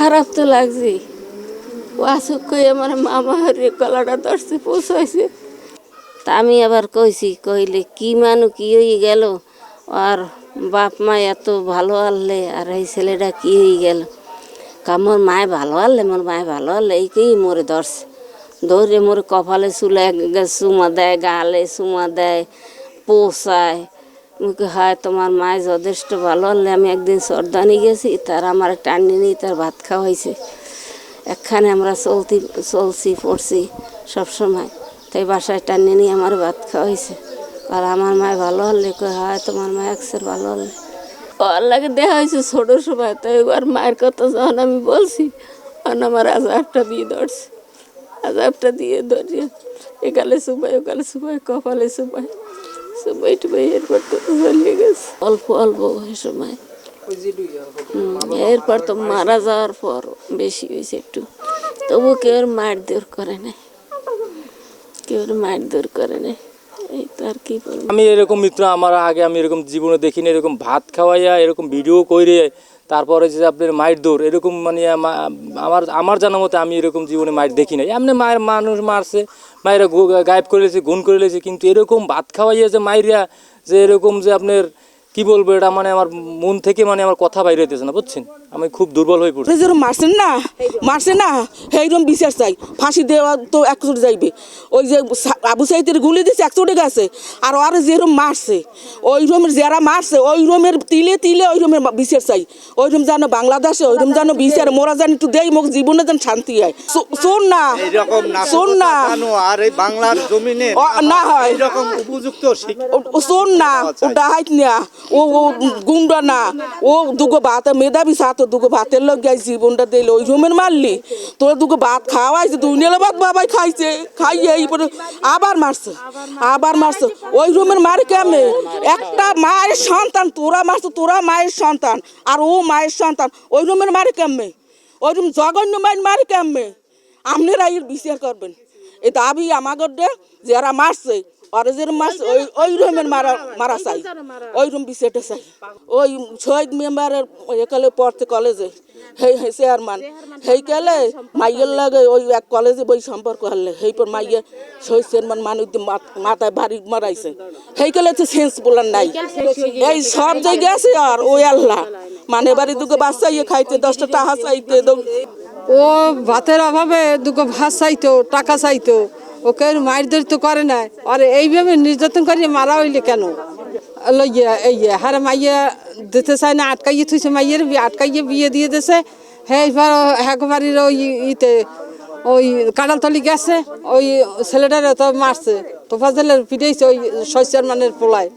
খারাপ তো লাগছে ও আসুক কই আমার মামা হরে গলাটা ধরছে পৌঁছাইছে তা আমি আবার কইছি, কইলে কি মানু কি হয়ে গেল? আর বাপ মা এত ভালো আনলে, আর এই ছেলেটা কি হয়ে গেল? কা মোর মায় ভালো আনলে, মোর মায় ভালো আনলে, এইকেই মোরে ধরছে। ধরে মোর কপালে চুলে, চুমা দেয়, গালে চুমা দেয়, পোষায়। মুখে, হয়, তোমার মায় যথেষ্ট ভালো হলে আমি একদিন সর্দানি গেছি, তার আমার টানি নিয়ে তার ভাত খাওয়া হয়েছে। একখানে আমরা চলতি, চলছি, পড়ছি সবসময় তাই বাসায় টানিয়ে নিয়ে আমার ভাত খাওয়া হয়েছে। আর আমার মায় ভালো হলে কই হয়, তোমার মা একসের ভালো হলে আল্লাহকে দেখা হয়েছে ছোটো সময়, তাই আর মায়ের কথা যখন আমি বলছি, তখন আমার আজাবটা দিয়ে ধরছে, আজাবটা দিয়ে ধরিয়ে, একালে সুবাই ওকালে সুবাই কপালে সুবাই সুবাই টুবাই এরপর তো চলিয়ে গেছে। অল্প অল্প ওই সময়। এরপর তো মারা যাওয়ার পর বেশি হয়েছে একটু। তবু কেউ আর মার দূর করে না কেউ আর মার দূর করে নাই। আমি এরকম মিত্র, আমার আগে আমি এরকম জীবনে দেখিনি, এরকম ভাত খাওয়াইয়া এরকম ভিডিও করে তারপরে যে আপনার মায়ের দৌড়, এরকম মানে আমা- আমার আমার জানা মতে আমি এরকম জীবনে মায়ের দেখি নাই। এমনি মায়ের মানুষ মারছে, মায়েরা গায়েব করে লেছে, গুণ করে লেছে, কিন্তু এরকম ভাত খাওয়াইয়া যে মায়েরা যে এরকম যে আপনার, কি বলব এটা মানে আমার মন থেকে মানে আমার কথা বাইরে হইতেছে না, বুঝছেন? আমি খুব দুর্বল হয়ে পড়ছি। যেরকম মারছেন না মারছে না সেইরকম বিচার চাই ফাঁসি দেওয়া তো একচোট যাইবে। ওই যে আবু সাইতের গুলি দিছে একচোটে গেছে। আর আর যেরকম মারছে ওই রুমের যারা মারছে ওই রুমের তিলে তিলে ওই রুমের বিচার চাই ওই রুম জানো বাংলাদেশে ওই রুম জানো বিচার মোরা জানি একটু দেয় মোক জীবনে যেন শান্তি হয়। শোন না শোন না। আর এই বাংলার জমিনে না হয়। এইরকম উপযুক্ত শোন না ও ডাহাইত না ও ও গুন্ডা না ও দুগো ভাত মেধাবী সাথ দুগো ভাতের লোক গাই জীবনটা দিল, ওই রুমের মারলি তোর দুগো ভাত খাওয়াইছে দুই নেলা ভাত বাবাই খাইছে, খাইয়ে আবার মারছে আবার মারছে, ওই রুমের মারে কেমনে? একটা মায়ের সন্তান, তোরা মারছে, তোরা মায়ের সন্তান, আর ও মায়ের সন্তান, ওই রুমের মারে কেমনে? ওই রুম জঘন্য মায়ের মারে কেমনে? আপনারা এর বিচার করবেন। এই দাবি আমাদের যারা মারছে আর যারা মারছে ওই ওই রুমের মারা মারা চাই। ওই রুম বিচারটা চাই। ওই শহীদ মেম্বারের একালে পড়তে কলেজে। হেই হে চেয়ারম্যান। হেই কালে? মাইয়ের লাগে ওই এক কলেজে বই সম্পর্ক হলে। হেই পর মাইয়ে শহীদ চেয়ারম্যান মানুষ মাথায় বাড়ি মারাইছে। হেই কালে তো সেন্স বলার নাই। এই সব জায়গায় আছে আর। ওই আল্লাহ। মানে বাড়ি দুটো বাচ্চা ইয়ে খাইতে দশটা টাকা চাইতে ও ভাতের অভাবে দুটো ভাত চাইতো টাকা চাইতো। ওকে মারধর তো করে না আর এইভাবে নির্যাতন করে মারা হইলে কেন? লইয়া, এই হারে মাইয়া দিতে চায় না, আটকাইয়ে থুইছে, মাইয়ের আটকাইয়ে বিয়ে দিয়ে দিছে হ্যাঁ এবার হ্যাঁ বাড়ির ওই ইতে, ওই কাঁড়ালতলি গেছে, ওই ছেলেটার তো মারছে তো ফাজলের পিটাইছে ওই শস্যের মানের পোলায়।